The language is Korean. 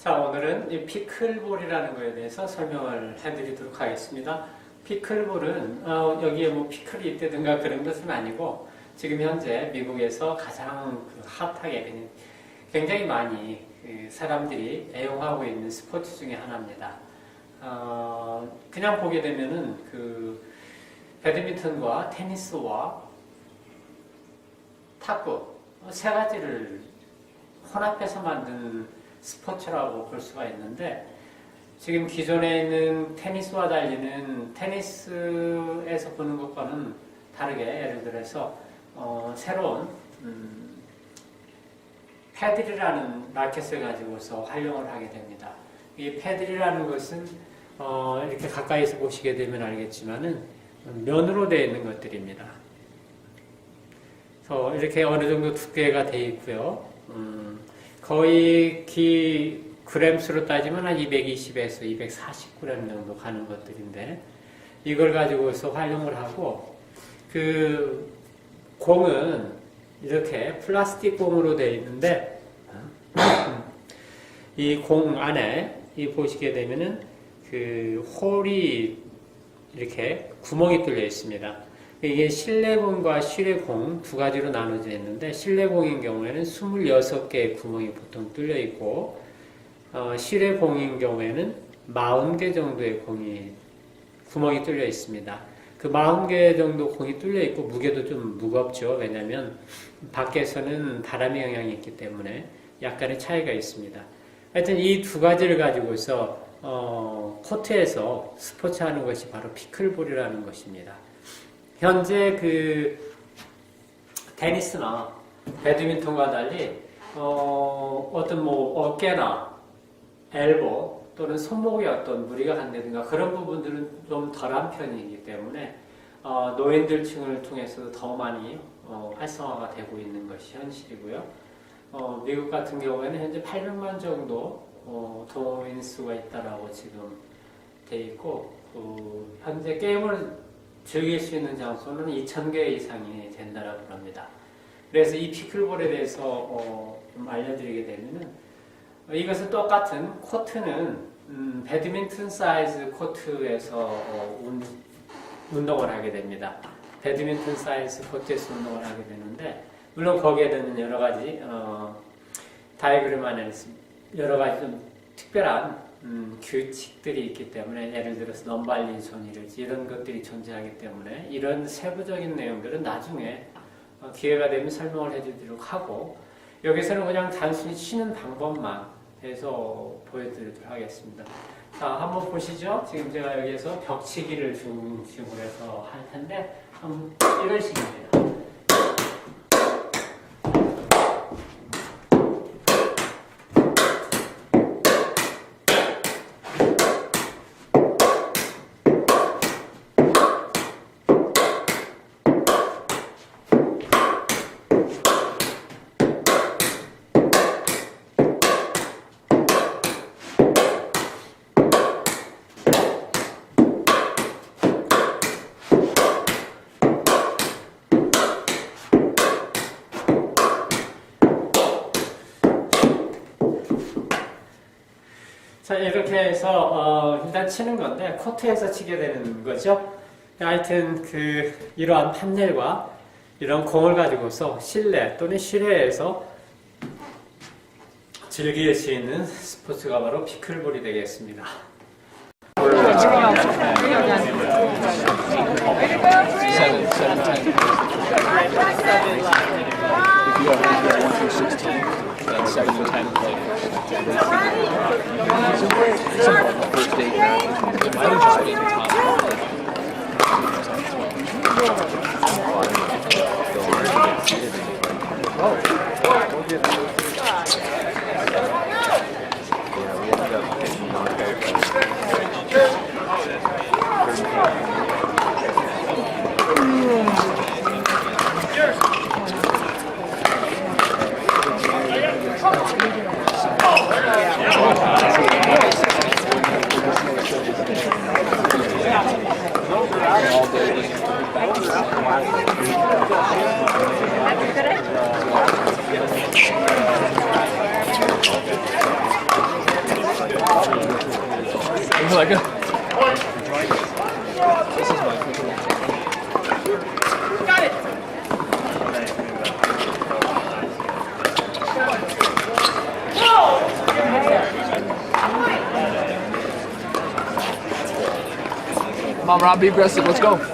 자, 오늘은 이 피클볼이라는 거에 대해서 설명을 해드리도록 하겠습니다. 피클볼은 어, 여기에 뭐 피클이 있다든가 그런 것은 아니고 지금 현재 미국에서 가장 그 핫하게 굉장히 많이 그 사람들이 애용하고 있는 스포츠 중에 하나입니다. 어, 그냥 보게 되면은 그 배드민턴과 테니스와 탁구 어, 세 가지를 혼합해서 만든 스포츠라고 볼 수가 있는데 지금 기존에 있는 테니스와 달리는 테니스에서 보는 것과는 다르게 예를 들어서 어, 새로운 음, 패들이라는 라켓을 가지고서 활용을 하게 됩니다. 이 패들이라는 것은 어, 이렇게 가까이서 보시게 되면 알겠지만은 면으로 되어 있는 것들입니다. 그래서 이렇게 어느 정도 두께가 되어 있고요. 음, 거의 기 그램수로 따지면 한 220에서 240g 정도 가는 것들인데 이걸 가지고서 활용을 하고 그 공은 이렇게 플라스틱 공으로 되어 있는데 이 공 안에 이 보시게 되면은 그 홀이 이렇게 구멍이 뚫려 있습니다. 이게 실내공과 실외공 두 가지로 나눠져 있는데 실내공인 경우에는 26개의 구멍이 보통 뚫려 있고 어, 실외공인 경우에는 40개 정도의 공이 구멍이 뚫려 있습니다. 그 40개 정도 공이 뚫려 있고 무게도 좀 무겁죠. 왜냐하면 밖에서는 바람의 영향이 있기 때문에 약간의 차이가 있습니다. 하여튼 이 두 가지를 가지고서 어, 코트에서 스포츠 하는 것이 바로 피클볼이라는 것입니다. 현재 그 테니스나 배드민턴과 달리 어, 어떤 뭐 어깨나 엘보 또는 손목에 어떤 무리가 간다든가 그런 부분들은 좀 덜한 편이기 때문에 어, 노인들층을 통해서 더 많이 어, 활성화가 되고 있는 것이 현실이고요. 어, 미국 같은 경우에는 현재 800만 정도 어, 동호인 수가 있다라고 지금 돼 있고 그 현재 게임을 즐길 수 있는 장소는 2,000개 이상이 된다라고 합니다. 그래서 이 피클볼에 대해서 어, 좀 알려드리게 되면은 어, 이것은 똑같은 코트는 음, 배드민턴 사이즈 코트에서 어, 운, 운동을 하게 됩니다. 배드민턴 사이즈 코트에서 운동을 하게 되는데 물론 거기에는 여러 가지 어, 다이그램 안에 여러 가지 좀 특별한 음, 규칙들이 있기 때문에 예를 들어서 넘발린 손이랄지 이런 것들이 존재하기 때문에 이런 세부적인 내용들은 나중에 어, 기회가 되면 설명을 해드리도록 하고 여기서는 그냥 단순히 치는 방법만 해서 보여드리도록 하겠습니다. 자, 한번 보시죠. 지금 제가 여기에서 벽치기를 중심으로 해서 할 텐데 음, 이런 식입니다. 자, 이렇게 해서, 어, 일단 치는 건데, 코트에서 치게 되는 거죠. 하여튼, 그, 이러한 판넬과 이런 공을 가지고서 실내 또는 실외에서 즐길 수 있는 스포츠가 바로 피클볼이 되겠습니다. some first date night. Oh. Like a on, Rob. Be aggressive. Let's go.